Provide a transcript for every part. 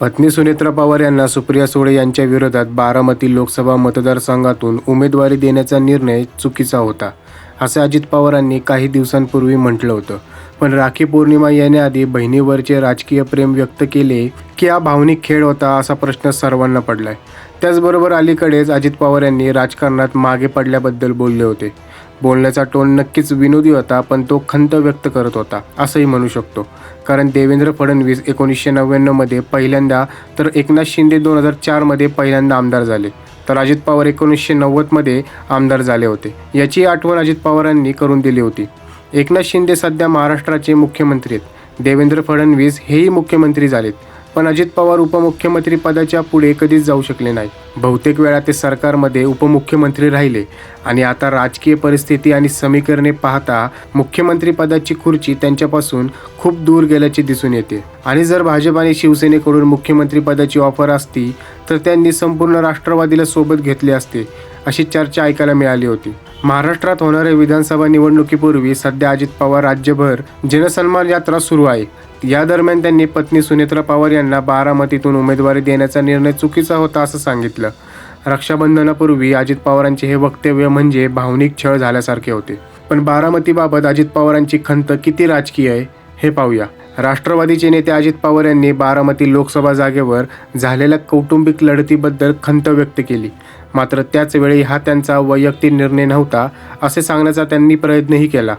पत्नी सुनेत्रा पवार यांना सुप्रिया सुळे यांच्या विरोधात बारामती लोकसभा मतदारसंघातून उमेदवारी देण्याचा निर्णय चुकीचा होता असं अजित पवारांनी काही दिवसांपूर्वी म्हटलं होतं. पण राखी पौर्णिमा येण्याआधी बहिणीवरचे राजकीय प्रेम व्यक्त केले की हा भावनिक खेळ होता असा प्रश्न सर्वांना पडलाय. त्याचबरोबर अलीकडेच अजित पवार यांनी राजकारणात मागे पडल्याबद्दल बोलले होते. बोलण्याचा टोन नक्कीच विनोदी होता पण तो खंत व्यक्त करत होता असंही म्हणू शकतो. कारण देवेंद्र फडणवीस एकोणीसशे नव्याण्णवमध्ये पहिल्यांदा तर एकनाथ शिंदे दोन हजार चारमध्ये पहिल्यांदा आमदार झाले. तर अजित पवार एकोणीसशे नव्वदमध्ये आमदार झाले होते. याची आठवण अजित पवारांनी करून दिली होती. एकनाथ शिंदे सध्या महाराष्ट्राचे मुख्यमंत्री आहेत. देवेंद्र फडणवीस हेही मुख्यमंत्री झालेत. पण अजित पवार उपमुख्यमंत्री पदाच्या पुढे कधीच जाऊ शकले नाही बहुतेक वेळा ते सरकारमध्ये उपमुख्यमंत्री राहिले आणि आता राजकीय परिस्थिती आणि समीकरणे पाहता मुख्यमंत्री पदाची खुर्ची त्यांच्यापासून खूप दूर गेल्याचे दिसून येते. आणि जर भाजप आणि शिवसेनेकडून मुख्यमंत्री पदाची ऑफर असती तर त्यांनी संपूर्ण राष्ट्रवादीला सोबत घेतले असते अशी चर्चा ऐकायला मिळाली होती. महाराष्ट्रात होणाऱ्या विधानसभा निवडणुकीपूर्वी सध्या अजित पवार राज्यभर जनसन्मान यात्रा सुरू आहे. या दरम्यान त्यांनी पत्नी सुनेत्रा पवार यांना बारामतीतून उमेदवारी देण्याचा निर्णय चुकीचा होता असं सांगितलं. रक्षाबंधनापूर्वी अजित पवारांचे हे वक्तव्य म्हणजे भावनिक छळ झाल्यासारखे होते. पण बारामतीबाबत अजित पवारांची खंत किती राजकीय आहे हे पाहूया. राष्ट्रवादीचे नेते अजित पवार यांनी बारामती लोकसभा जागेवर झालेल्या कौटुंबिक लढतीबद्दल खंत व्यक्त केली. मात्र त्याचवेळी हा त्यांचा वैयक्तिक निर्णय नव्हता असे सांगण्याचा त्यांनी प्रयत्नही केला.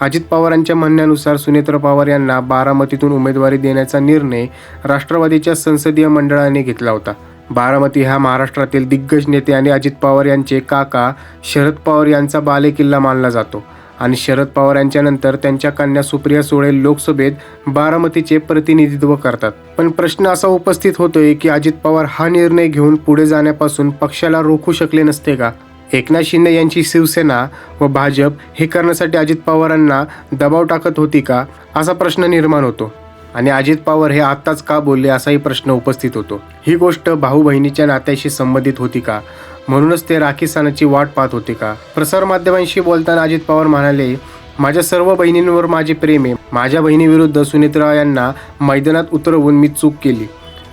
अजित पवारांच्या म्हणण्यानुसार सुनेत्र पवार यांना बारामतीतून उमेदवारी देण्याचा निर्णय राष्ट्रवादीच्या संसदीय मंडळाने घेतला होता. बारामती हा महाराष्ट्रातील दिग्गज नेते आणि अजित पवार यांचे काका शरद पवार यांचा बालेकिल्ला मानला जातो. आणि शरद पवार यांच्यानंतर त्यांच्या कन्या सुप्रिया सुळे लोकसभेत बारामतीचे प्रतिनिधित्व करतात. पण प्रश्न असा उपस्थित होतोय की अजित पवार हा निर्णय घेऊन पुढे जाण्यापासून पक्षाला रोखू शकले नसते का? एकनाथ शिंदे यांची शिवसेना व भाजप हे करण्यासाठी अजित पवारांना दबाव टाकत होती का? असा प्रश्न निर्माण होतो. आणि अजित पवार हे आत्ताच का बोलले असाही प्रश्न उपस्थित होतो. ही गोष्ट भाऊ बहिणीच्या नात्याशी संबंधित होती का? म्हणूनच ते राखी सणाची वाट पाहत होते का? प्रसारमाध्यमांशी बोलताना अजित पवार म्हणाले माझ्या सर्व बहिणींवर माझे प्रेम आहे. माझ्या बहिणीविरुद्ध सुनित्रा यांना मैदानात उतरवून मी चूक केली.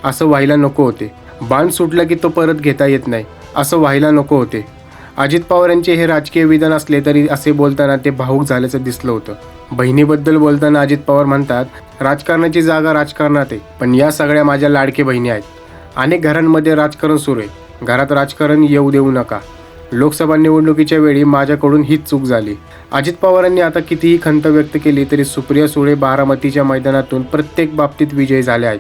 असं व्हायला नको होते. बाण सुटलं की तो परत घेता येत नाही. असं व्हायला नको होते. अजित पवार यांचे हे राजकीय विधान असले तरी असे बोलताना ते भाऊक झाल्याचं दिसलं होतं. बहिणीबद्दल बोलताना अजित पवार म्हणतात राजकारणाची जागा राजकारणात आहे पण या सगळ्या माझ्या लाडके बहिणी आहेत. अनेक घरांमध्ये राजकारण सुरू आहे. घरात राजकारण येऊ देऊ नका. लोकसभा निवडणुकीच्या वेळी माझ्याकडून हीच चूक झाली. अजित पवारांनी आता कितीही खंत व्यक्त केली तरी सुप्रिया सुळे बारामतीच्या मैदानातून प्रत्येक बाबतीत विजयी झाले आहेत.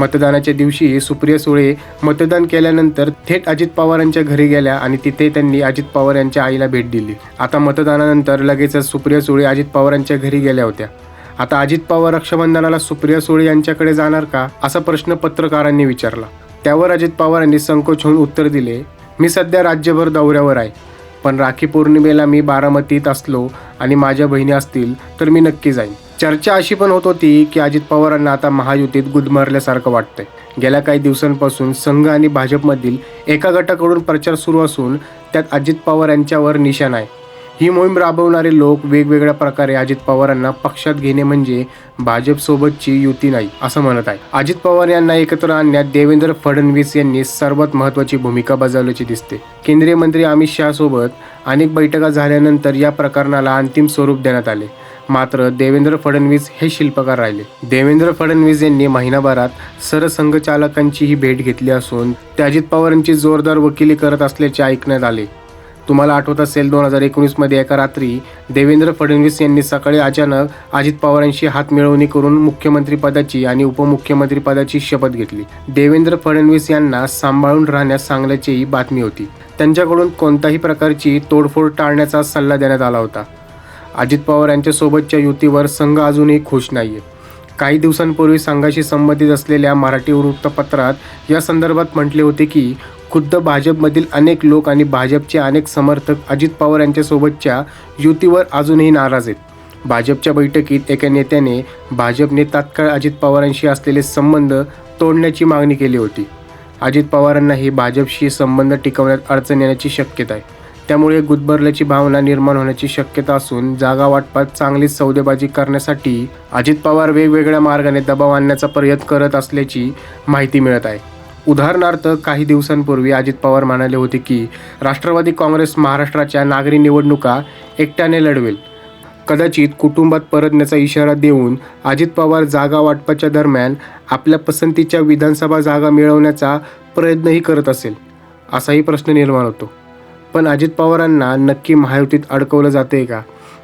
मतदानाच्या दिवशी सुप्रिया सुळे मतदान केल्यानंतर थेट अजित पवारांच्या घरी गेल्या आणि तिथे त्यांनी अजित पवार यांच्या आईला भेट दिली. आता मतदानानंतर लगेचच सुप्रिया सुळे अजित पवारांच्या घरी गेल्या होत्या. आता अजित पवार रक्षाबंधनाला सुप्रिया सुळे यांच्याकडे जाणार का? असा प्रश्न पत्रकारांनी विचारला. त्यावर अजित पवारांनी संकोच होऊन उत्तर दिले मी सध्या राज्यभर दौऱ्यावर आहे. पण राखी पौर्णिमेला मी बारामतीत असलो आणि माझ्या बहिणी असतील तर मी नक्की जाईन. चर्चा अशी पण होत होती की अजित पवारांना आता महायुतीत गुदमरल्यासारखं वाटतंय. गेल्या काही दिवसांपासून संघ आणि भाजपमधील एका गटाकडून प्रचार सुरू असून त्यात अजित पवार यांच्यावर निशाण आहे. ही मोहीम राबवणारे लोक वेगवेगळ्या प्रकारे अजित पवारांना पक्षात घेणे म्हणजे भाजपसोबतची युती नाही असं म्हणत आहे. अजित पवार यांना एकत्र आणण्यात देवेंद्र फडणवीस यांनी सर्वात महत्त्वाची भूमिका बजावल्याची दिसते. केंद्रीय मंत्री अमित शहा सोबत अनेक बैठका झाल्यानंतर या प्रकरणाला अंतिम स्वरूप देण्यात आले. मात्र देवेंद्र फडणवीस हे शिल्पकार राहिले. देवेंद्र फडणवीस यांनी महिनाभरात सरसंघचालकांचीही भेट घेतली असून ते अजित पवारांची जोरदार वकिली करत असल्याचे ऐकण्यात आले. तुम्हाला आठवत असेल दोन हजार एकोणीसमध्ये एका रात्री देवेंद्र फडणवीस यांनी सकाळी अचानक अजित पवारांशी हात मिळवणी करून मुख्यमंत्रीपदाची आणि उपमुख्यमंत्रीपदाची शपथ घेतली. देवेंद्र फडणवीस यांना सांभाळून राहण्यास सांगल्याचीही बातमी होती. त्यांच्याकडून कोणत्याही प्रकारची तोडफोड टाळण्याचा सल्ला देण्यात आला होता. अजित पवार यांच्यासोबतच्या युतीवर संघ अजूनही खुश नाही आहे काही दिवसांपूर्वी संघाशी संबंधित असलेल्या मराठी वृत्तपत्रात या संदर्भात म्हटले होते की खुद्द भाजपमधील अनेक लोक आणि भाजपचे अनेक समर्थक अजित पवार यांच्यासोबतच्या युतीवर अजूनही नाराज आहेत. भाजपच्या बैठकीत एका नेत्याने भाजपने तात्काळ अजित पवारांशी असलेले संबंध तोडण्याची मागणी केली होती. अजित पवारांनाही भाजपशी संबंध टिकवण्यात अडचण येण्याची शक्यता आहे. त्यामुळे गुदमरल्याची भावना निर्माण होण्याची शक्यता असून जागा वाटपात चांगलीच सौदेबाजी करण्यासाठी अजित पवार वेगवेगळ्या मार्गाने दबाव आणण्याचा प्रयत्न करत असल्याची माहिती मिळत आहे. उदाहरणार्थ काही दिवसांपूर्वी अजित पवार म्हणाले होते की राष्ट्रवादी काँग्रेस महाराष्ट्राच्या नागरी निवडणुका एकट्याने लढवेल. कदाचित कुटुंबात परतण्याचा इशारा देऊन अजित पवार जागा वाटपाच्या दरम्यान आपल्या पसंतीच्या विधानसभा जागा मिळवण्याचा प्रयत्नही करत असेल असाही प्रश्न निर्माण होतो. पण अजित पवारांना नक्की महायुतीत अडकवलं जाते का?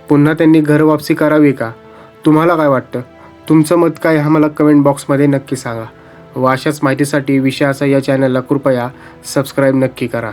पुन्हा त्यांनी घर वापसी करावी का? तुम्हाला काय वाटतं? तुमचं मत काय हा मला कमेंट बॉक्समध्ये नक्की सांगा. व अशाच माहितीसाठी विषयाचा या चॅनलला कृपया सबस्क्राईब नक्की करा.